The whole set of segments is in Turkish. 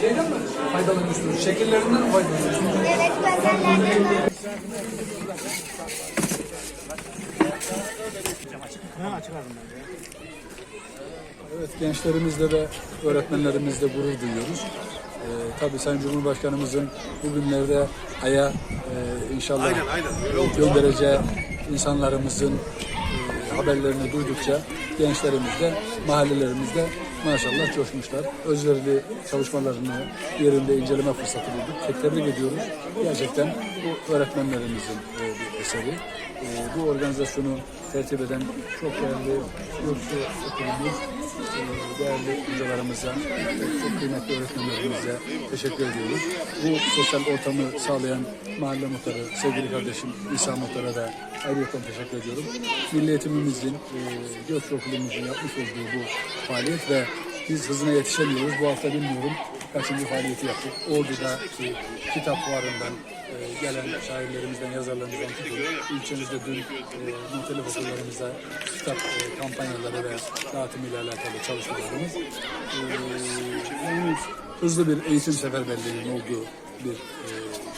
şeyden mi faydalanıyorsunuz? Şekillerinden mi faydalanıyorsunuz? Evet, gazellerden. Evet, gençlerimizle ve öğretmenlerimizle gurur duyuyoruz. Ee, tabii Sayın Cumhurbaşkanımızın bugünlerde Ay'a e, inşallah göndereceği insanlarımızın e, haberlerini duydukça gençlerimiz de mahallelerimizde maşallah coşmuşlar. Özverili çalışmalarını yerinde inceleme fırsatı bulduk. Tebrik ediyoruz. Gerçekten bu öğretmenlerimizin e, bir eseri. E, bu organizasyonu tertip eden çok değerli yurtsu okulumuz, e, değerli hocalarımıza, çok kıymetli öğretmenlerimize teşekkür ediyoruz. Bu sosyal ortamı sağlayan mahalle muhtarı, sevgili kardeşim İsa Muhtar'a da ayrıca teşekkür ediyorum. Milli Eğitimimizin, e, Gökçe Okulumuzun yapmış olduğu bu faaliyet ve biz hızına yetişemiyoruz. Bu hafta bilmiyorum kaçıncı faaliyeti yaptık. Ordu'daki kitap fuarından e, gelen şairlerimizden, yazarlarımızdan tutun. İlçemizde dün e, muhtelif okullarımıza kitap e, kampanyaları ve dağıtımıyla alakalı çalışmalarımız. E, hızlı bir eğitim seferberliğinin olduğu bir e,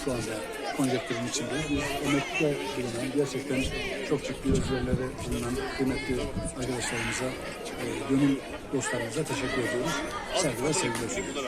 şu anda konjektürün içindeyiz. Biz emekte bulunan, gerçekten çok ciddi özverileri bulunan kıymetli arkadaşlarımıza, e, gönül dostlarımıza teşekkür ediyoruz. Saygılar, sevgiler sunuyoruz.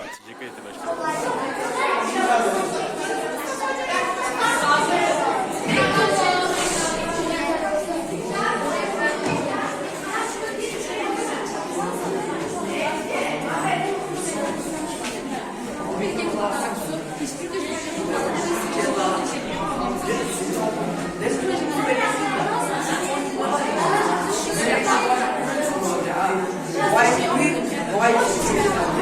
何?